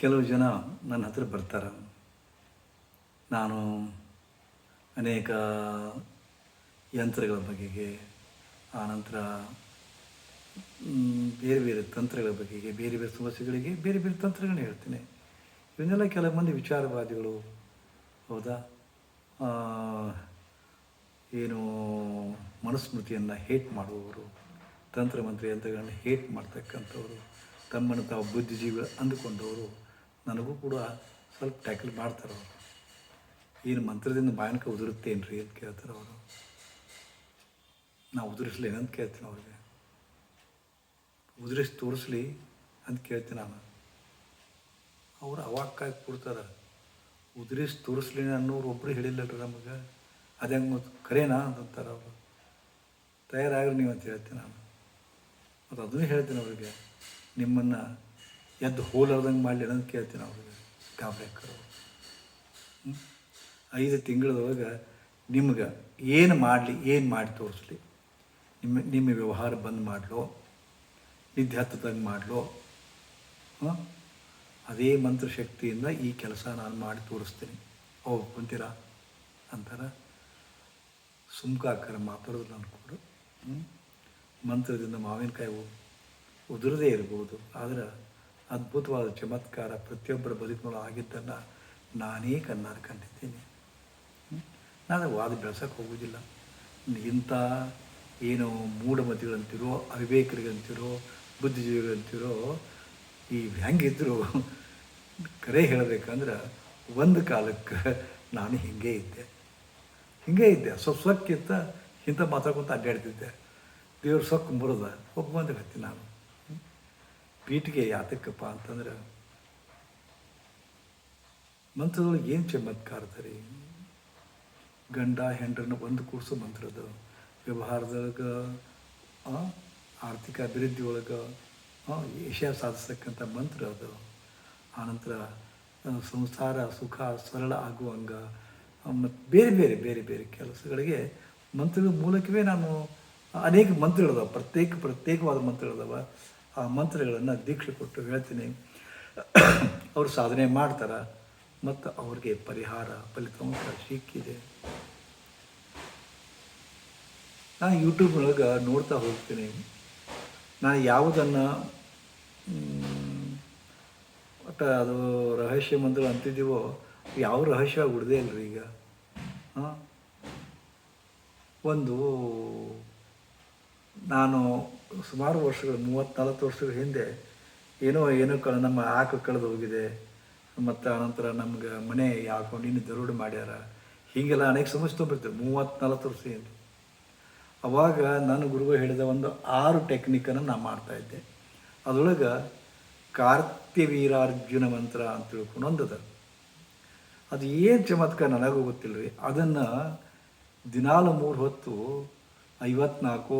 ಕೆಲವು ಜನ ನನ್ನ ಹತ್ರ ಬರ್ತಾರೆ. ನಾನು ಅನೇಕ ಯಂತ್ರಗಳ ಬಗೆಗೆ ಆನಂತರ ಬೇರೆ ಬೇರೆ ತಂತ್ರಗಳ ಬಗೆಗೆ, ಬೇರೆ ಬೇರೆ ಸಮಸ್ಯೆಗಳಿಗೆ ಬೇರೆ ಬೇರೆ ತಂತ್ರಗಳನ್ನ ಹೇಳ್ತೀನಿ. ಇವನ್ನೆಲ್ಲ ಕೆಲವು ಮಂದಿ ವಿಚಾರವಾದಿಗಳು, ಹೌದಾ? ಏನು ಮನುಸ್ಮೃತಿಯನ್ನು ಹೇಟ್ ಮಾಡುವವರು ತಂತ್ರಮಂತ್ರ ಯಂತ್ರಗಳನ್ನು ಹೇಟ್ ಮಾಡ್ತಕ್ಕಂಥವ್ರು. ತಮ್ಮನ್ನು ತಾವು ಬುದ್ಧಿಜೀವಿ ಅಂದುಕೊಂಡವರು ನನಗೂ ಕೂಡ ಸ್ವಲ್ಪ ಟ್ಯಾಕಲ್ ಮಾಡ್ತಾರೆ ಅವರು. ಏನು ಮಂತ್ರದಿಂದ ಭಯಾನಕ ಉದುರುತ್ತೇನ್ರಿ ಅಂತ ಕೇಳ್ತಾರೆ ಅವರು. ನಾವು ಉದುರಿಸ್ಲಿ ಏನಂತ ಕೇಳ್ತೀನಿ ಅವ್ರಿಗೆ. ಉದುರಿಸಿ ತೋರಿಸ್ಲಿ ಅಂತ ಕೇಳ್ತೀನಿ ನಾನು. ಅವರು ಅವಾಕ್ಕಾಗಿ ಕೊಡ್ತಾರೆ. ಉದುರಿಸಿ ತೋರಿಸ್ಲಿ ಅನ್ನೋರು ಒಬ್ಬರು ಹೇಳಿಲ್ಲಲ್ರಿ ನಮಗೆ. ಅದು ಹೆಂಗೆ ಮತ್ತು ಕರೇನಾ ಅಂತಾರೆ ಅವರು. ತಯಾರಾಗ್ರಿ ನೀವು ಅಂತ ಹೇಳ್ತೀನಿ ನಾನು. ಮತ್ತು ಅದನ್ನು ಹೇಳ್ತೀನಿ ಅವ್ರಿಗೆ. ನಿಮ್ಮನ್ನು ಎದ್ದು ಹೋಲಾರ್ದಂಗೆ ಮಾಡಲಿ ಅಂತ ಕೇಳ್ತೀನಿ ಅವ್ರಿಗೆ. ಹ್ಞೂ ಐದು ತಿಂಗಳದೊಳಗೆ ನಿಮ್ಗೆ ಏನು ಮಾಡಲಿ, ಏನು ಮಾಡಿ ತೋರಿಸ್ಲಿ? ನಿಮ್ಮ ನಿಮ್ಮ ವ್ಯವಹಾರ ಬಂದ್ ಮಾಡಲೋ? ನಿದ್ದೆ ಹತ್ತದಂಗೆ ಮಾಡಲೋ ಅದೇ ಮಂತ್ರಶಕ್ತಿಯಿಂದ ಈ ಕೆಲಸ ನಾನು ಮಾಡಿ ತೋರಿಸ್ತೀನಿ. ಓ ಕುಂತೀರಾ? ಅಂತಾರೆ. ಸುಮ್ಕಾಕರ ಮಾತಾಡೋದು ನಾನು ಕೂಡ. ಹ್ಮ್? ಮಂತ್ರದಿಂದ ಮಾವಿನಕಾಯಿ ಉದುರದೇ ಇರ್ಬೋದು ಆದರೆ ಅದ್ಭುತವಾದ ಚಮತ್ಕಾರ ಪ್ರತಿಯೊಬ್ಬರ ಬದುಕಿನೊಳಗೆ ಆಗಿದ್ದನ್ನು ನಾನೇ ಕಣ್ಣಾರೆ ಕಂಡಿದ್ದೀನಿ. ನಾನು ವಾದ ಬೆಳೆಸೋಕೆ ಹೋಗೋದಿಲ್ಲ ಇಂಥ ಏನು ಮೂಢಮತಿಗಳಂತಿರೋ, ಅವಿವೇಕರಿಗಂತಿರೋ, ಬುದ್ಧಿಜೀವಿಗಳಂತಿರೋ ಈ ಹೆಂಗಿದ್ರು ಕರೆ ಹೇಳಬೇಕಂದ್ರೆ ಒಂದು ಕಾಲಕ್ಕೆ ನಾನು ಹಿಂಗೆ ಇದ್ದೆ. ಹಿಂಗೆ ಇದ್ದೆ. ಸ್ವಲ್ಪ ಸೊಕ್ಕಿಂತ ಇಂಥ ಮಾತಾಡ್ಕೊಂತ ಅಡ್ಡಾಡ್ತಿದ್ದೆ. ದೇವ್ರ ಸೊಕ್ಕು ಮುರಿದ. ಒಬ್ಬ ಹತ್ತಿ ನಾನು. ಪೀಠಿಗೆ ಯಾತಕ್ಕಪ್ಪ ಅಂತಂದ್ರೆ, ಮಂತ್ರದೊಳಗೆ ಏನು ಚಮತ್ಕಾರ ರೀ ಗಂಡ ಹೆಂಡ್ರನ್ನ ಒಂದು ಕೂಡಿಸೋ ಮಂತ್ರದ ವ್ಯವಹಾರದೊಳಗೆ ಆರ್ಥಿಕ ಅಭಿವೃದ್ಧಿ ಒಳಗೆ ಯಶ ಸಾಧಿಸ್ತಕ್ಕಂಥ ಮಂತ್ರ ಅದು. ಆನಂತರ ಸಂಸಾರ ಸುಖ ಸರಳ ಆಗುವಂಗ ಮತ್ತು ಬೇರೆ ಬೇರೆ ಬೇರೆ ಬೇರೆ ಕೆಲಸಗಳಿಗೆ ಮಂತ್ರದ ಮೂಲಕವೇ ನಾನು ಅನೇಕ ಮಂತ್ರಗಳಿದಾವೆ. ಪ್ರತ್ಯೇಕ, ಪ್ರತ್ಯೇಕವಾದ ಮಂತ್ರಗಳಿದಾವೆ. ಆ ಮಂತ್ರಗಳನ್ನು ದೀಕ್ಷೆ ಕೊಟ್ಟು ಹೇಳ್ತೀನಿ. ಅವರು ಸಾಧನೆ ಮಾಡ್ತಾರೆ, ಮತ್ತು ಅವ್ರಿಗೆ ಪರಿಹಾರ, ಫಲಿತಾಂಶ ಸಿಕ್ಕಿದೆ. ನಾನು ಯೂಟ್ಯೂಬ್ನೊಳಗೆ ನೋಡ್ತಾ ಹೋಗ್ತೀನಿ. ನಾನು ಯಾವುದನ್ನು ಒಟ್ಟು ಅದು ರಹಸ್ಯ ಮಂತ್ರ ಅಂತಿದ್ದೀವೋ, ಯಾವ ರಹಸ್ಯ ಉಳಿದೇ ಇಲ್ಲರಿ ಈಗ. ಒಂದು, ನಾನು ಸುಮಾರು ವರ್ಷಗಳು ಮೂವತ್ತು ನಲವತ್ತು ವರ್ಷಗಳ ಹಿಂದೆ ಏನೋ ಏನೋ ಕಳ ನಮ್ಮ ಆಕು ಕಳೆದು ಹೋಗಿದೆ. ಮತ್ತು ಆನಂತರ ನಮ್ಗೆ ಮನೆ ಯಾಕೋ ಇನ್ನು ದರೋಡೆ ಮಾಡ್ಯಾರ. ಹೀಗೆಲ್ಲ ಅನೇಕ ಸಮಸ್ಯೆ ತೊಗೊಂಡಿರ್ತೀವಿ ಮೂವತ್ತು ನಲವತ್ತು ವರ್ಷ ಹಿಂದೆ. ಅವಾಗ ನನ್ನ ಗುರುಗಳು ಹೇಳಿದ ಒಂದು ಆರು ಟೆಕ್ನಿಕನ್ನು ನಾನು ಮಾಡ್ತಾಯಿದ್ದೆ ಅದರೊಳಗೆ ಕಾರ್ತ್ಯವೀರಾರ್ಜುನ ಮಂತ್ರ ಅಂತ ತಿಳ್ಕೊಂಡು ಒಂದದ. ಅದು ಏನು ಚಮತ್ಕಾರ ನನಗೂ ಗೊತ್ತಿಲ್ಲ ರೀ ಅದನ್ನು ದಿನಾಲು ಮೂರು ಹೊತ್ತು ಐವತ್ನಾಲ್ಕು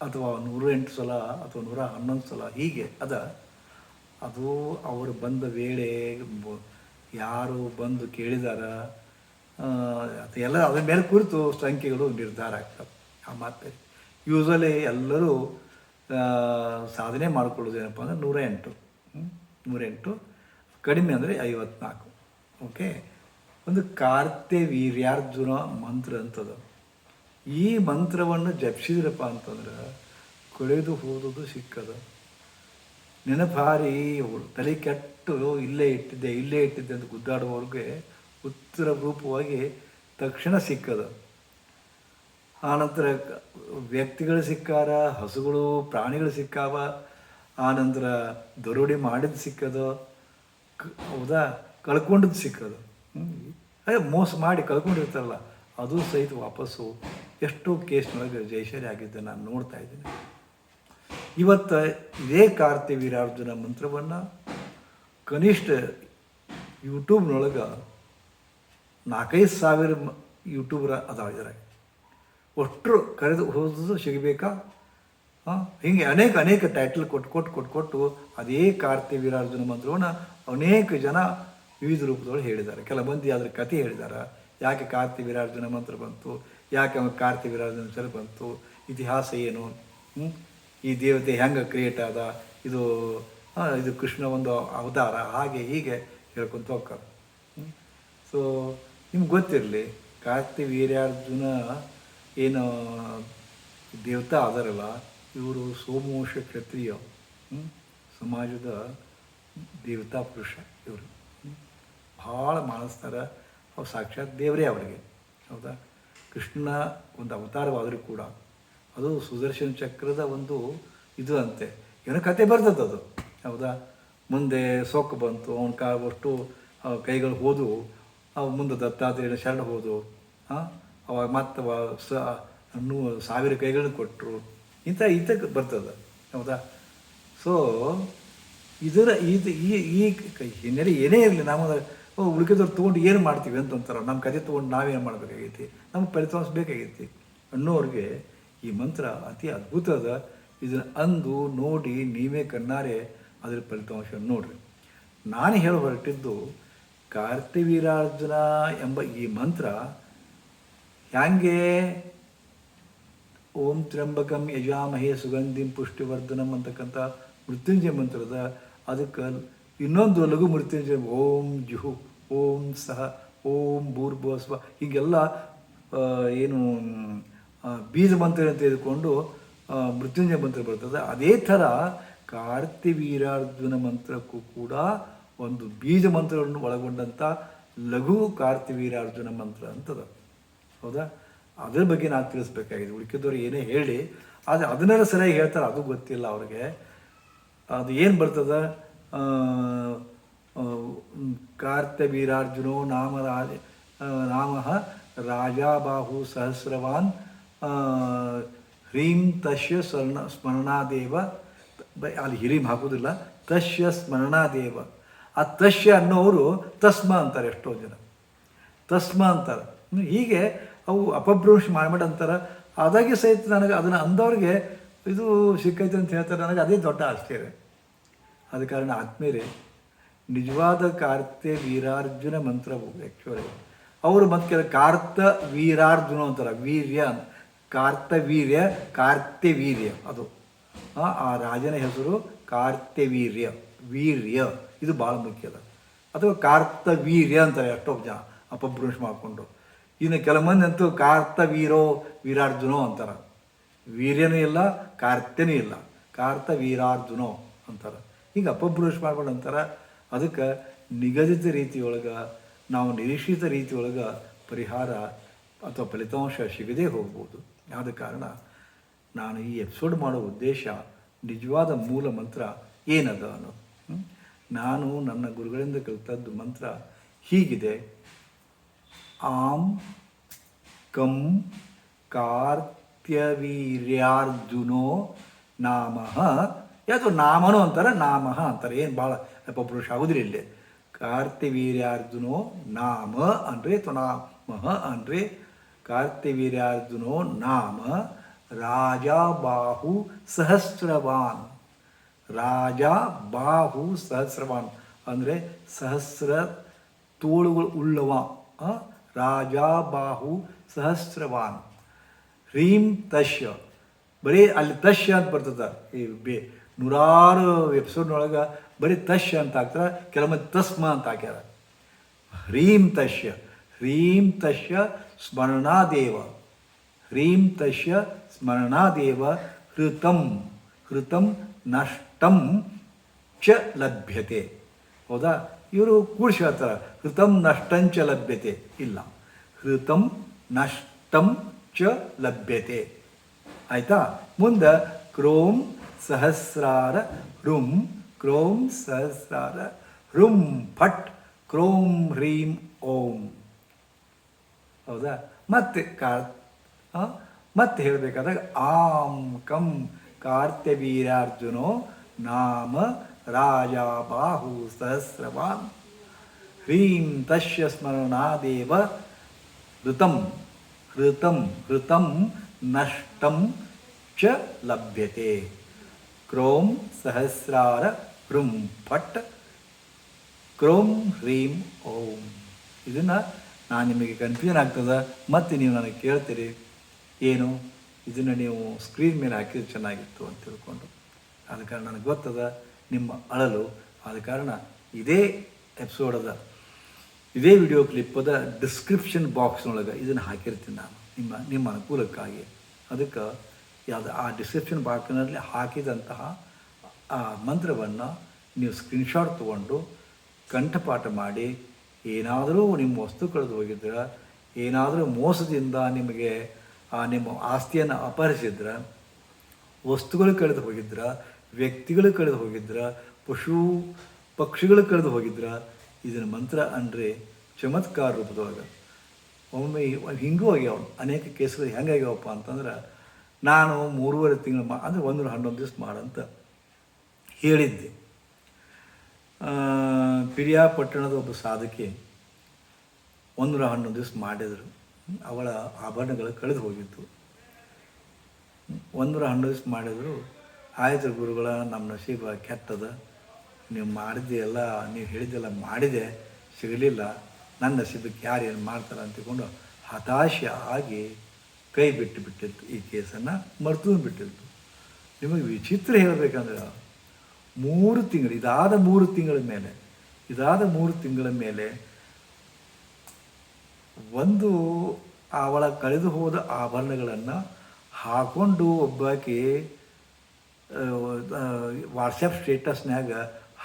ಅಥವಾ ನೂರ ಎಂಟು ಸಲ ಅಥವಾ ನೂರ ಹನ್ನೊಂದು ಸಲ ಹೀಗೆ ಅದ, ಅದು ಅವರು ಬಂದ ವೇಳೆ ಯಾರು ಬಂದು ಕೇಳಿದಾರ ಎಲ್ಲ ಅದ್ರ ಮೇಲೆ ಕುರಿತು ಸಂಖ್ಯೆಗಳು ನಿರ್ಧಾರ ಆಗ್ತವೆ. ಆ ಮಾತು ಯೂಸಲಿ ಎಲ್ಲರೂ ಸಾಧನೆ ಮಾಡ್ಕೊಳ್ಳೋದು ಏನಪ್ಪ ಅಂದರೆ ನೂರ ಎಂಟು ಹ್ಮ್? ನೂರ ಎಂಟು ಕಡಿಮೆ ಅಂದರೆ ಐವತ್ನಾಲ್ಕು. ಓಕೆ? ಒಂದು ಕಾರ್ತೆ ವೀರ್ಯಾರ್ಜುನ ಮಂತ್ರ ಅಂತದ ಈ ಮಂತ್ರವನ್ನು ಜಪಿಸಿದ್ರಪ್ಪ ಅಂತಂದ್ರೆ ಕೊಳೆದು ಹೋದುದು ಸಿಕ್ಕದ. ನೆನಪಾರಿ ತಲೆ ಕೆಟ್ಟು ಇಲ್ಲೇ ಇಟ್ಟಿದ್ದೆ ಇಲ್ಲೇ ಇಟ್ಟಿದ್ದೆ ಅಂತ ಗುದ್ದಾಡುವವ್ರಿಗೆ ಉತ್ತರ ರೂಪವಾಗಿ ತಕ್ಷಣ ಸಿಕ್ಕದ. ಆನಂತರ ವ್ಯಕ್ತಿಗಳು ಸಿಕ್ಕಾರ, ಹಸುಗಳು, ಪ್ರಾಣಿಗಳು ಸಿಕ್ಕಾವ ಆನಂತರ ದರೋಡೆ ಮಾಡಿದ್ದು ಸಿಕ್ಕದು ಹೌದಾ? ಕಳ್ಕೊಂಡದ್ದು ಸಿಕ್ಕದು. ಅದೇ ಮೋಸ ಮಾಡಿ ಕಳ್ಕೊಂಡಿರ್ತಾರಲ್ಲ, ಅದು ಸಹಿತ ವಾಪಸ್ಸು. ಎಷ್ಟೋ ಕೇಸ್ನೊಳಗೆ ಜೈಶರಿ ಆಗಿದ್ದೆ ನಾನು ನೋಡ್ತಾ ಇದ್ದೀನಿ. ಇವತ್ತು ಇದೇ ಕಾರ್ತಿ ವೀರಾರ್ಜುನ ಮಂತ್ರವನ್ನು ಕನಿಷ್ಠ ಯೂಟ್ಯೂಬ್ನೊಳಗೆ ನಾಲ್ಕೈದು ಸಾವಿರ ಯೂಟ್ಯೂಬ್ರ ಅದಾವ ಇದ್ರಾಗ. ಅಷ್ಟರು ಕರೆದು ಹೋದ್ರು ಸಿಗಬೇಕಾ? ಹಾಂ? ಹಿಂಗೆ ಅನೇಕ ಅನೇಕ ಟೈಟಲ್ ಕೊಟ್ಟು ಕೊಟ್ಟು ಕೊಟ್ಟು ಕೊಟ್ಟು ಅದೇ ಕಾರ್ತಿ ವೀರಾರ್ಜುನ ಮಂತ್ರವನ್ನು ಅನೇಕ ಜನ ವಿವಿಧ ರೂಪದೊಳಗೆ ಹೇಳಿದ್ದಾರೆ. ಕೆಲ ಮಂದಿ ಅದ್ರ ಕಥೆ ಹೇಳಿದ್ದಾರೆ ಯಾಕೆ ಕಾರ್ತಿ ವೀರಾರ್ಜುನ ಮಂತ್ರ ಬಂತು? ಯಾಕೆ ಅವನು ಕಾರ್ತಿ ವಿರಾಜನ ಬಂತು? ಇತಿಹಾಸ ಏನು? ಈ ದೇವತೆ ಹೆಂಗೆ ಕ್ರಿಯೇಟ್ ಆದ? ಇದು ಇದು ಕೃಷ್ಣ ಒಂದು ಅವತಾರ, ಹಾಗೆ ಹೀಗೆ ಹೇಳ್ಕೊಂತ ಹೋಗ್ತಾರೆ ಸೊ ನಿಮ್ಗೆ ಗೊತ್ತಿರಲಿ ಕಾರ್ತಿ ವೀರ್ಯಾರ್ಜುನ ಏನು ದೇವತಾ ಅದರಲ್ಲ ಇವರು ಸೋಮವಂಶ ಕ್ಷತ್ರಿಯ? ಸಮಾಜದ ದೇವತಾ ಪುರುಷ ಇವರು. ಭಾಳ ಮಾಡಿಸ್ತಾರೆ ಅವ್ರು ಸಾಕ್ಷಾತ್ ದೇವರೇ ಅವರಿಗೆ. ಹೌದಾ? ಕೃಷ್ಣನ ಒಂದು ಅವತಾರವಾದರೂ ಕೂಡ ಅದು ಸುದರ್ಶನ ಚಕ್ರದ ಒಂದು ಇದು ಅಂತೆ. ಏನೋ ಕತೆ ಬರ್ತದೆ ಅದು. ಹೌದಾ? ಮುಂದೆ ಸೊಕ್ಕು ಬಂತು, ಅವನ ಕಾ ಅಷ್ಟು ಕೈಗಳು ಹೋದವು ಅವು ಮುಂದೆ ದತ್ತಾತ್ರೇಯನ ಶರಣ ಹೋದು ಹಾಂ ಅವಾಗ ಮತ್ತೆ ಸ, ನೂ, ಸಾವಿರ ಕೈಗಳನ್ನ ಕೊಟ್ಟರು ಇಂಥ ಇಂಥ ಬರ್ತದೆ. ಹೌದಾ? ಸೊ ಇದರ, ಇದು ಈ ಈ ಹಿನ್ನೆಲೆ ಏನೇ ಇರಲಿ ನಾವು ಉಳಿಕೆದವ್ರು ತೊಗೊಂಡು ಏನು ಮಾಡ್ತೀವಿ ಅಂತ ಅಂತಾರೆ ನಮ್ಮ ಕತೆ ತೊಗೊಂಡು ನಾವೇನು ಮಾಡಬೇಕಾಗೈತಿ? ನಮ್ಗೆ ಫಲಿತಾಂಶ ಬೇಕಾಗೈತಿ. ಅನ್ನೋರಿಗೆ ಈ ಮಂತ್ರ ಅತಿ ಅದ್ಭುತ ಅದ ಇದನ್ನು ಅಂದು, ನೋಡಿ, ನೀವೇ ಕಣ್ಣಾರೆ ಅದರ ಫಲಿತಾಂಶ ನೋಡ್ರಿ. ನಾನು ಹೇಳ ಹೊರಟಿದ್ದು, ಕಾರ್ತಿವೀರಾರ್ಜುನ ಎಂಬ ಈ ಮಂತ್ರ ಹ್ಯಾಂಗೆ? ಓಂ ತ್ರಂಬಕಂ ಯಜಾಮಹೇ ಸುಗಂಧಿಂ ಪುಷ್ಟಿವರ್ಧನಂ ಅಂತಕ್ಕಂಥ ಮೃತ್ಯುಂಜಯ ಮಂತ್ರದ. ಅದಕ್ಕೆ ಇನ್ನೊಂದು ಲಘು ಮೃತ್ಯುಂಜಯ, ಓಂ ಜುಹು. ಓಂ ಸಹ, ಓಂ ಭೂರ್ಭುವಸ್ವ, ಹೀಗೆಲ್ಲ ಏನು ಬೀಜ ಮಂತ್ರ ತೆಗೆದುಕೊಂಡು ಮೃತ್ಯುಂಜಯ ಮಂತ್ರ ಬರ್ತದೆ. ಅದೇ ಥರ ಕಾರ್ತಿವೀರಾರ್ಜುನ ಮಂತ್ರಕ್ಕೂ ಕೂಡ ಒಂದು ಬೀಜ ಮಂತ್ರವನ್ನು ಒಳಗೊಂಡಂಥ ಲಘು ಕಾರ್ತಿವೀರಾರ್ಜುನ ಮಂತ್ರ ಅಂತದ. ಹೌದಾ? ಅದ್ರ ಬಗ್ಗೆ ನಾನು ತಿಳಿಸ್ಬೇಕಾಗಿದೆ. ಉಳಿಕಿದವ್ರು ಏನೇ ಹೇಳಿ, ಆದರೆ ಅದನ್ನೆಲ್ಲ ಸರಿಯಾಗಿ ಹೇಳ್ತಾರೆ, ಅದು ಗೊತ್ತಿಲ್ಲ ಅವ್ರಿಗೆ. ಅದು ಏನು ಬರ್ತದ? ಕಾರ್ತ್ಯವೀರಾರ್ಜುನೋ ನಾಮ ರಾಜ ನಾಮ ರಾಜಾಬಾಹು ಸಹಸ್ರವಾನ್ ಹ್ರೀಂ ತಶ್ಯ ಸ್ವರ್ಣ, ಸ್ಮರಣಾದೇವ ಅಲ್ಲಿ ಹಿರೀಂ ಹಾಕೋದಿಲ್ಲ ತಶ್ಯ ಸ್ಮರಣಾದೇವ. ಆ ತಶ್ಯ ಅನ್ನೋರು ತಸ್ಮ ಅಂತಾರೆ ಎಷ್ಟೋ ಜನ. ತಸ್ಮ ಅಂತಾರೆ. ಹೀಗೆ ಅವು ಅಪಭ್ರಂಶ ಮಾಡಿಬಿಟ್ಟು ಅಂತಾರೆ. ಅದಾಗಿ ಸಹಿತ ನನಗೆ ಅದನ್ನು ಅಂದವ್ರಿಗೆ ಇದು ಸಿಕ್ಕೈತೆ ಅಂತ ಹೇಳ್ತಾರೆ. ನನಗೆ ಅದೇ ದೊಡ್ಡ ಆಶ್ಚರ್ಯ. ಆದ ಕಾರಣ ಆತ್ಮೀಯರೇ ನಿಜವಾದ ಕಾರ್ತೆ ವೀರಾರ್ಜುನ ಮಂತ್ರ ಆ್ಯಕ್ಚುಲಿ ಅವರು ಮತ್ತೆ ಕಾರ್ತ ವೀರಾರ್ಜುನ ಅಂತಾರೆ ವೀರ್ಯ ಅಂತ. ಕಾರ್ತ ವೀರ್ಯ ಕಾರ್ತೆ ವೀರ್ಯ ಅದು. ಆ, ರಾಜನ ಹೆಸರು ಕಾರ್ತ್ಯವೀರ್ಯ ವೀರ್ಯ ವೀರ್ಯ. ಇದು ಭಾಳ ಮುಖ್ಯ ಅದ. ಅಥವಾ ಕಾರ್ತವೀರ್ಯ ಅಂತಾರೆ ಎಷ್ಟೋ ಜನ ಅಪಭ್ರಂಶ ಮಾಡಿಕೊಂಡು. ಇನ್ನು ಕೆಲ ಮಂದಿ ಅಂತೂ ಕಾರ್ತವೀರೋ ವೀರಾರ್ಜುನೋ ಅಂತಾರೆ. ವೀರ್ಯನೂ ಇಲ್ಲ ಕಾರ್ತ್ಯನೂ ಇಲ್ಲ. ಕಾರ್ತ ವೀರಾರ್ಜುನೋ ಅಂತಾರೆ. ಹಿಂಗೆ ಅಪಭ್ರಂಶ ಮಾಡ್ಕೊಂಡು ಅಂತಾರೆ ಅದಕ್ಕೆ ನಿಗದಿತ ರೀತಿಯೊಳಗೆ, ನಾವು ನಿರೀಕ್ಷಿತ ರೀತಿಯೊಳಗೆ ಪರಿಹಾರ ಅಥವಾ ಫಲಿತಾಂಶ ಸಿಗದೇ ಹೋಗ್ಬೋದು. ಆದ ಕಾರಣ ನಾನು ಈ ಎಪಿಸೋಡ್ ಮಾಡೋ ಉದ್ದೇಶ ನಿಜವಾದ ಮೂಲ ಮಂತ್ರ ಏನದ ಅನ್ನೋದು. ನಾನು ನನ್ನ ಗುರುಗಳಿಂದ ಕಲಿತದ್ದು ಮಂತ್ರ ಹೀಗಿದೆ. ಆಂ ಕಂ ಕಾರ್ತ್ಯವೀರ್ಯಾರ್ಜುನೋ ನಾಮ. ಯಾವುದು ನಾಮನೋ ಅಂತಾರೆ, ನಾಮ ಅಂತಾರೆ. ಏನು ಭಾಳ ಇಲ್ಲಿ. ಕಾರ್ತಿವೀರ್ಯಾರ್ಜುನೋ ನಾಮ ಅಥವಾ ನಾಮ ಅನ್ರಿ ಕಾರ್ತಿವೀರ್ಯಾರ್ಜುನೋ ನಾಮ ರಾಜ ಬಾಹು ಸಹಸ್ರವಾನ್. ರಾಜ ಬಾಹು ಸಹಸ್ರವಾನ್ ಅಂದರೆ ಸಹಸ್ರ ತೋಳುಗಳು ಉಳ್ಳವ? ರಾಜ ಬಾಹು ಸಹಸ್ರವಾನ್. ಹ್ರೀಂ ತಶ್ಯ. ಬರೀ ಅಲ್ಲಿ ತಶ್ಯ ಅಂತ ಬರ್ತದ. ಈ ಬೇ ನೂರಾರು ಎಪಿಸೋಡ್ನೊಳಗೆ ಬರೀ ತಶ್ಯ ಅಂತ ಹಾಕ್ತಾರೆ, ಕೆಲವೊಮ್ಮೆ ತಸ್ಮ ಅಂತ ಹಾಕ್ಯಾರ. ಹ್ರೀಂ ತಶ್ಯ ಹ್ರೀಂ ತಶ್ಯ ಸ್ಮರಣಾದೇವ. ಹ್ರೀಂ ತಶ್ಯ ಸ್ಮರಣಾದೇವ ಹೃತಂ ಹೃತಂ ನಷ್ಟಂ ಚ ಲಭ್ಯತೆ. ಹೌದಾ? ಇವರು ಕೂಡಿಸಿ ಹೇಳ್ತಾರೆ ಹೃತಂ ನಷ್ಟಂಚ ಲಭ್ಯತೆ. ಇಲ್ಲ. ಹೃತಂ ನಷ್ಟಂ ಚ ಲಭ್ಯತೆ. ಆಯಿತಾ? ಮುಂದೆ ಕ್ರೋಂ ಸಹಸ್ರಾರ ಹೃಂ ಕ್ರೋಂ ಸಹಸ್ರಾರ ಹೃಂ ಫಟ್ ಕ್ರೋಂ ಹ್ರೀಂ ಓಂ ಹೌದಾ ಮತ್ತೆ ಕಾರ್ ಆ? ಮತ್ತೆ ಹೇಳಬೇಕಾದಾಗ ಆಂ ಕಂ ಕಾರ್ತ್ಯವೀರಾರ್ಜುನೋ ನಾಮ ರಾಜ ಬಾಹು ಸಹಸ್ರವಾನ್ ಹ್ರೀಂ ತಶ್ಯ ಸ್ಮರಣಾದೇವ ಋತಂ ಹೃತಂ ಹೃತಂ ನಷ್ಟಂ ಚ ಲಭ್ಯತೆ ಕ್ರೋಂ ಸಹಸ್ರಾರ ಹೃಂ ಪಟ್, ಕ್ರೋಂ ಹ್ರೀಂ ಓಂ. ಇದನ್ನು ನಾನು ನಿಮಗೆ ಕನ್ಫ್ಯೂಷನ್ ಆಗ್ತದೆ, ಮತ್ತೆ ನೀವು ನನಗೆ ಕೇಳ್ತೀರಿ, ಏನು? ಇದನ್ನು ನೀವು ಸ್ಕ್ರೀನ್ ಮೇಲೆ ಹಾಕಿದ್ರೆ ಚೆನ್ನಾಗಿತ್ತು ಅಂತ ತಿಳ್ಕೊಂಡು. ಆದ ಕಾರಣ ನನಗೆ ಗೊತ್ತದ, ನಿಮ್ಮ ಅಳಲು. ಆದ ಕಾರಣ ಇದೇ ಎಪಿಸೋಡದ ಇದೇ ವಿಡಿಯೋ ಕ್ಲಿಪ್ಪದ ಡಿಸ್ಕ್ರಿಪ್ಷನ್ ಬಾಕ್ಸ್ನೊಳಗೆ ಇದನ್ನು ಹಾಕಿರ್ತೀನಿ ನಾನು, ನಿಮ್ಮ ನಿಮ್ಮ ಅನುಕೂಲಕ್ಕಾಗಿ. ಅದಕ್ಕೆ ಯಾವುದು ಆ ಡಿಸ್ಕ್ರಿಪ್ಷನ್ ಬಾಕ್ಸ್ನಲ್ಲಿ ಹಾಕಿದಂತಹ ಆ ಮಂತ್ರವನ್ನು ನೀವು ಸ್ಕ್ರೀನ್ಶಾಟ್ ತೊಗೊಂಡು ಕಂಠಪಾಠ ಮಾಡಿ, ಏನಾದರೂ ನಿಮ್ಮ ವಸ್ತು ಕಳೆದು ಹೋಗಿದ್ರೆ, ಏನಾದರೂ ಮೋಸದಿಂದ ನಿಮಗೆ, ಆ ನಿಮ್ಮ ಆಸ್ತಿಯನ್ನು ಅಪಹರಿಸಿದ್ರೆ, ವಸ್ತುಗಳು ಕಳೆದು ಹೋಗಿದ್ರ, ವ್ಯಕ್ತಿಗಳು ಕಳೆದು ಹೋಗಿದ್ರ, ಪಶು ಪಕ್ಷಿಗಳು ಕಳೆದು ಹೋಗಿದ್ರ, ಇದನ್ನ ಮಂತ್ರ ಅಂದರೆ ಚಮತ್ಕಾರ ರೂಪದೊಳಗೆ. ಒಮ್ಮೆ ಹಿಂಗೂ ಆಗ್ಯಾವ, ಅನೇಕ ಕೇಸ್ಗಳು ಹೆಂಗಾಗ್ಯಾವಪ್ಪ ಅಂತಂದ್ರೆ, ನಾನು ಮೂರುವರೆ ತಿಂಗಳು ಮಾ, ಅಂದರೆ ಒಂದು ಹನ್ನೊಂದು ದಿವಸ ಮಾಡಂತ ಹೇಳಿದ್ದೆ. ಪಿರಿಯಾಪಟ್ಟಣದ ಒಬ್ಬ ಸಾಧಕಿ ಒಂದರ ಹನ್ನೊಂದು ದಿವಸ ಮಾಡಿದರು. ಅವಳ ಆಭರಣಗಳು ಕಳೆದು ಹೋಗಿತ್ತು. ಒಂದರ ಹನ್ನೊಂದು ದಿವಸ ಮಾಡಿದರು, ಆಯಿತು ಗುರುಗಳ, ನಮ್ಮ ನಸೀಬ ಕೆಟ್ಟದ. ನೀವು ಮಾಡಿದ್ದೆ ಎಲ್ಲ ನೀವು ಹೇಳಿದ್ದೆಲ್ಲ ಮಾಡಿದೆ, ಸಿಗಲಿಲ್ಲ. ನನ್ನ ನಸೀಬಕ್ಕೆ ಯಾರು ಏನು ಮಾಡ್ತಾರೆ? ಅಂತಕೊಂಡು ಹತಾಶೆ ಆಗಿ ಕೈ ಬಿಟ್ಟು ಬಿಟ್ಟಿತ್ತು. ಈ ಕೇಸನ್ನು ಮರ್ತು ಬಿಟ್ಟಿತ್ತು. ನಿಮಗೆ ವಿಚಿತ್ರ ಹೇಳಬೇಕಂದ್ರೆ ಮೂರು ತಿಂಗಳು, ಇದಾದ ಮೂರು ತಿಂಗಳ ಮೇಲೆ, ಇದಾದ ಮೂರು ತಿಂಗಳ ಮೇಲೆ ಒಂದು ಅವಳ ಕಳೆದು ಹೋದ ಆಭರಣಗಳನ್ನು ಹಾಕೊಂಡು ಒಬ್ಬಾಕಿ ವಾಟ್ಸಪ್ ಸ್ಟೇಟಸ್ನ್ಯಾಗ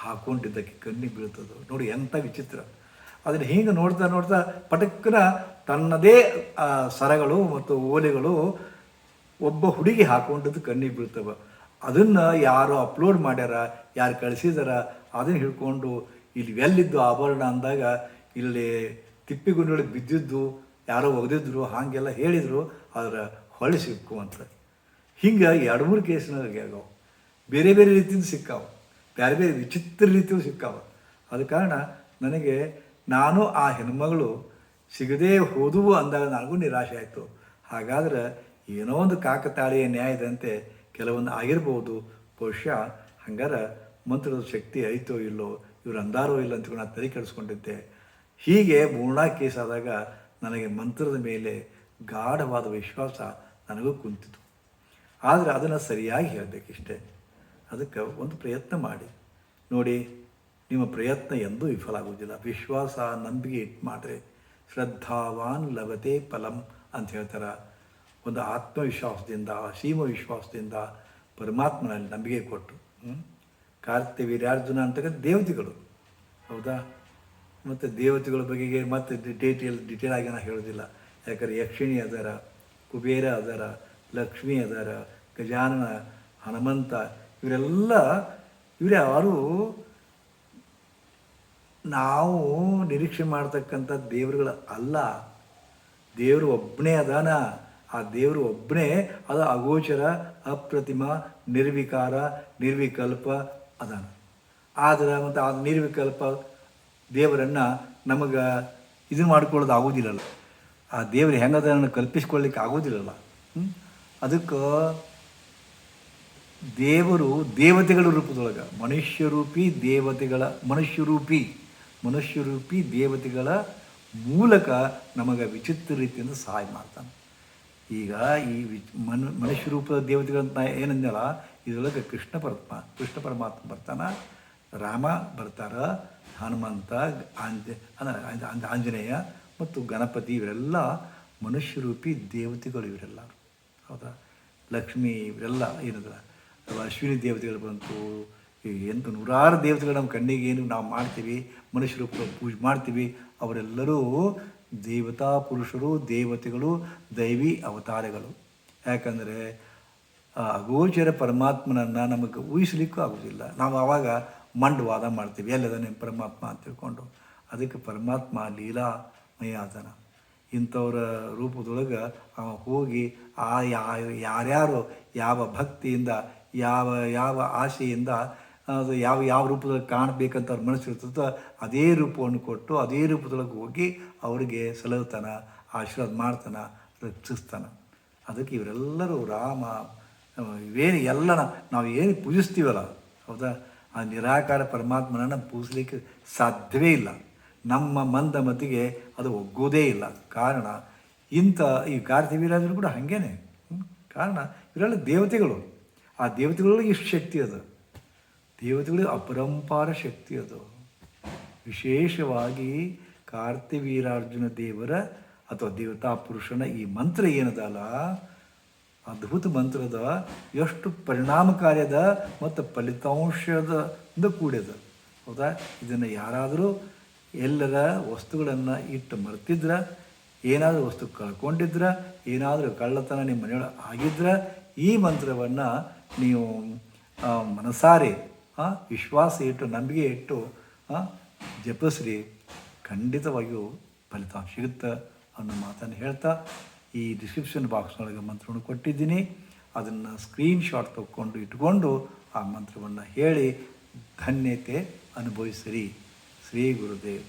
ಹಾಕೊಂಡಿದ್ದಕ್ಕೆ ಕಣ್ಣಿಗೆ ಬೀಳ್ತದೆ. ನೋಡಿ ಎಂಥ ವಿಚಿತ್ರ. ಅದನ್ನು ಹೀಗೆ ನೋಡ್ತಾ ನೋಡ್ತಾ ಪಟಕ್ಕನ ತನ್ನದೇ ಸರಗಳು ಮತ್ತು ಓಲೆಗಳು ಒಬ್ಬ ಹುಡುಗಿ ಹಾಕೊಂಡಿದ್ದು ಕಣ್ಣಿಗೆ ಬೀಳ್ತವೆ. ಅದನ್ನು ಯಾರು ಅಪ್ಲೋಡ್ ಮಾಡ್ಯಾರ, ಯಾರು ಕಳಿಸಿದಾರ, ಅದನ್ನು ಹಿಡ್ಕೊಂಡು ಇಲ್ಲಿ ಎಲ್ಲಿದ್ದು ಆಭರಣ ಅಂದಾಗ ಇಲ್ಲಿ ತಿಪ್ಪಿಗುಂಡೊಳಗೆ ಬಿದ್ದಿದ್ದು, ಯಾರೋ ಒಗೆದಿದ್ರು, ಹಾಗೆಲ್ಲ ಹೇಳಿದರು ಅದರ ಹೊಳೆ ಸಿಕ್ಕು ಅಂತ. ಹಿಂಗೆ ಎರಡು ಮೂರು ಕೇಸ್ನಾಗ ಬೇರೆ ಬೇರೆ ರೀತಿಯಿಂದ ಸಿಕ್ಕಾವ. ಬೇರೆ ಬೇರೆ ವಿಚಿತ್ರ ರೀತಿಯೂ ಸಿಕ್ಕಾವ. ಅದ ಕಾರಣ ನನಗೆ ನಾನು ಆ ಹೆಣ್ಮಗಳು ಸಿಗದೇ ಹೋದವು ಅಂದಾಗ ನನಗೂ ನಿರಾಶೆ ಆಯಿತು. ಹಾಗಾದ್ರೆ ಏನೋ ಒಂದು ಕಾಕತಾಳೀಯ ನ್ಯಾಯದಂತೆ ಕೆಲವೊಂದು ಆಗಿರ್ಬೋದು. ಬಹುಶಃ ಹಂಗಾರೆ ಮಂತ್ರದ ಶಕ್ತಿ ಐತೋ ಇಲ್ಲೋ, ಇವ್ರು ಅಂದಾರೋ ಇಲ್ಲ ಅಂತ ನಾನು ತಲೆ ಕೆಡಿಸ್ಕೊಂಡಿದ್ದೆ. ಹೀಗೆ ಮೂರ್ಣ ಕೇಸ್ ಆದಾಗ ನನಗೆ ಮಂತ್ರದ ಮೇಲೆ ಗಾಢವಾದ ವಿಶ್ವಾಸ ನನಗೂ ಕುಂತಿತು. ಆದರೆ ಅದನ್ನು ಸರಿಯಾಗಿ ಹೇಳಬೇಕಿಷ್ಟೇ. ಅದಕ್ಕೆ ಒಂದು ಪ್ರಯತ್ನ ಮಾಡಿ. ನೋಡಿ, ನಿಮ್ಮ ಪ್ರಯತ್ನ ಎಂದೂ ವಿಫಲ ಆಗುವುದಿಲ್ಲ. ವಿಶ್ವಾಸ, ನಂಬಿಕೆ ಇಟ್ಟು ಮಾಡಿದ್ರೆ ಶ್ರದ್ಧಾವಾನ್ ಲಭತೆ ಫಲಂ ಅಂತ ಹೇಳ್ತಾರೆ. ಒಂದು ಆತ್ಮವಿಶ್ವಾಸದಿಂದ ಅಸೀಮ ವಿಶ್ವಾಸದಿಂದ ಪರಮಾತ್ಮನಲ್ಲಿ ನಂಬಿಕೆ ಕೊಟ್ಟು ಕಾರ್ತಿ ವೀರ್ಯಾರ್ಜುನ ಅಂತಕ್ಕಂಥ ದೇವತೆಗಳು. ಹೌದಾ? ಮತ್ತು ದೇವತೆಗಳ ಬಗೆಗೆ ಮತ್ತೆ ಡೀಟೇಲ್ ಡಿಟೇಲ್ ಆಗಿ ನಾನು ಹೇಳೋದಿಲ್ಲ. ಯಾಕಂದ್ರೆ ಯಕ್ಷಿಣಿ ಅದರ, ಕುಬೇರ ಅದರ, ಲಕ್ಷ್ಮಿ ಅದರ, ಗಜಾನನ, ಹನುಮಂತ, ಇವರೆಲ್ಲ, ಇವ್ರು ಯಾರು? ನಾವು ನಿರೀಕ್ಷೆ ಮಾಡ್ತಕ್ಕಂಥ ದೇವರುಗಳು ಅಲ್ಲ ದೇವರು ಒಬ್ಬನೇ ಅದಾನ. ಆ ದೇವರು ಒಬ್ಬನೇ ಅದು ಅಗೋಚರ, ಅಪ್ರತಿಮ, ನಿರ್ವಿಕಾರ, ನಿರ್ವಿಕಲ್ಪ ಅದಾನ. ಆದ್ರೆ ಮತ್ತು ಆ ನಿರ್ವಿಕಲ್ಪ ದೇವರನ್ನು ನಮಗೆ ಇದು ಮಾಡ್ಕೊಳ್ಳೋದು ಆಗೋದಿಲ್ಲಲ್ಲ. ಆ ದೇವರು ಹೆಂಗದನ್ನು ಕಲ್ಪಿಸ್ಕೊಳ್ಳಿಕ್ಕೆ ಆಗೋದಿಲ್ಲಲ್ಲ. ಅದಕ್ಕೆ ದೇವರು ದೇವತೆಗಳ ರೂಪದೊಳಗೆ, ಮನುಷ್ಯರೂಪಿ ದೇವತೆಗಳ, ಮನುಷ್ಯರೂಪಿ ಮನುಷ್ಯರೂಪಿ ದೇವತೆಗಳ ಮೂಲಕ ನಮಗೆ ವಿಚಿತ್ರ ರೀತಿಯಿಂದ ಸಹಾಯ ಮಾಡ್ತಾನೆ. ಈಗ ಈ ಮನು, ಮನುಷ್ಯ ರೂಪದ ದೇವತೆಗಳಂತ ಏನಂದಲ್ಲ ಇದರೊಳಗೆ ಕೃಷ್ಣ ಪರಮಾತ್ಮ ಕೃಷ್ಣ ಪರಮಾತ್ಮ ಬರ್ತಾನ, ರಾಮ ಬರ್ತಾರ, ಹನುಮಂತ, ಆಂಜ ಆಂಜ- ಆಂಜನೇಯ ಮತ್ತು ಗಣಪತಿ, ಇವರೆಲ್ಲ ಮನುಷ್ಯರೂಪಿ ದೇವತೆಗಳು ಇವರೆಲ್ಲ. ಹೌದಾ? ಲಕ್ಷ್ಮಿ ಇವರೆಲ್ಲ ಏನದ? ಅಶ್ವಿನಿ ದೇವತೆಗಳು ಬಂತು ಎಂತ ನೂರಾರು ದೇವತೆಗಳು ನಮ್ಮ ಕಣ್ಣಿಗೆ ಏನು ನಾವು ಮಾಡ್ತೀವಿ, ಮನುಷ್ಯ ರೂಪದಲ್ಲಿ ಪೂಜೆ ಮಾಡ್ತೀವಿ, ಅವರೆಲ್ಲರೂ ದೇವತಾ ಪುರುಷರು, ದೇವತೆಗಳು, ದೈವಿ ಅವತಾರಗಳು. ಯಾಕಂದರೆ ಅಗೋಚರ ಪರಮಾತ್ಮನನ್ನು ನಮಗೆ ಊಹಿಸ್ಲಿಕ್ಕೂ ಆಗೋದಿಲ್ಲ. ನಾವು ಆವಾಗ ಮಂಡವಾದ ಮಾಡ್ತೀವಿ. ಎಲ್ಲದನ್ನೇ ಪರಮಾತ್ಮ ಅಂತ ತಿಳ್ಕೊಂಡು. ಅದಕ್ಕೆ ಪರಮಾತ್ಮ ಲೀಲಾ ಮಯಾತನ ಇಂಥವ್ರ ರೂಪದೊಳಗೆ ಅವ ಹೋಗಿ ಆ ಯಾರ್ಯಾರು ಯಾವ ಭಕ್ತಿಯಿಂದ, ಯಾವ ಯಾವ ಆಸೆಯಿಂದ ಅದು ಯಾವ ಯಾವ ರೂಪದಲ್ಲಿ ಕಾಣಬೇಕಂತ ಅವ್ರ ಮನಸ್ಸಿರ್ತದೋ ಅದೇ ರೂಪವನ್ನು ಕೊಟ್ಟು ಅದೇ ರೂಪದೊಳಗೆ ಹೋಗಿ ಅವರಿಗೆ ಸಲಹುತ್ತಾನೆ ಆಶೀರ್ವಾದ ಮಾಡ್ತಾನ, ರಕ್ಷಿಸ್ತಾನ. ಅದಕ್ಕೆ ಇವರೆಲ್ಲರೂ ರಾಮ ಇವೇನು ಎಲ್ಲ ನಾವು ಏನು ಪೂಜಿಸ್ತೀವಲ್ಲ, ಹೌದಾ? ಆ ನಿರಾಕಾರ ಪರಮಾತ್ಮನನ್ನು ಪೂಜಿಸ್ಲಿಕ್ಕೆ ಸಾಧ್ಯವೇ ಇಲ್ಲ. ನಮ್ಮ ಮಂದ ಮತಿಗೆ ಅದು ಒಗ್ಗೋದೇ ಇಲ್ಲ. ಕಾರಣ ಇಂಥ ಈ ಕಾರ್ತಿವೀರಾಜರು ಕೂಡ ಹಾಗೇನೆ. ಕಾರಣ ಇವರೆಲ್ಲ ದೇವತೆಗಳು. ಆ ದೇವತೆಗಳಲ್ಲಿ ಇಷ್ಟು ಶಕ್ತಿ ಅದು. ದೇವತೆಗಳಿಗೆ ಅಪರಂಪಾರ ಶಕ್ತಿ ಅದು. ವಿಶೇಷವಾಗಿ ಕಾರ್ತಿವೀರಾರ್ಜುನ ದೇವರ ಅಥವಾ ದೇವತಾ ಪುರುಷನ ಈ ಮಂತ್ರ ಏನದಲ್ಲ? ಅದ್ಭುತ ಮಂತ್ರದ ಎಷ್ಟು ಪರಿಣಾಮಕಾರಿಯದ ಮತ್ತು ಫಲಿತಾಂಶದ ಕೂಡ್ಯದ ಹೌದಾ? ಇದನ್ನು ಯಾರಾದರೂ ಎಲ್ಲರ ವಸ್ತುಗಳನ್ನು ಇಟ್ಟು ಮರ್ತಿದ್ರ, ಏನಾದರೂ ವಸ್ತು ಕಳ್ಕೊಂಡಿದ್ರ, ಏನಾದರೂ ಕಳ್ಳತನ ನಿಮ್ಮ ಮನೆಯೊಳಗೆ ಆಗಿದ್ರೆ, ಈ ಮಂತ್ರವನ್ನು ನೀವು ಮನಸಾರೆ ವಿಶ್ವಾಸ ಇಟ್ಟು, ನಂಬಿಕೆ ಇಟ್ಟು ಜಪಿಸ್ರಿ ಖಂಡಿತವಾಗಿಯೂ ಫಲಿತಾಂಶ ಸಿಗುತ್ತೆ ಅನ್ನೋ ಮಾತನ್ನು ಹೇಳ್ತಾ ಈ ಡಿಸ್ಕ್ರಿಪ್ಷನ್ ಬಾಕ್ಸ್ನೊಳಗೆ ಮಂತ್ರವನ್ನು ಕೊಟ್ಟಿದ್ದೀನಿ. ಅದನ್ನು ಸ್ಕ್ರೀನ್ಶಾಟ್ ತಗೊಂಡು ಇಟ್ಕೊಂಡು ಆ ಮಂತ್ರವನ್ನು ಹೇಳಿ ಧನ್ಯತೆ ಅನುಭವಿಸಿರಿ. ಶ್ರೀ ಗುರುದೇವ್.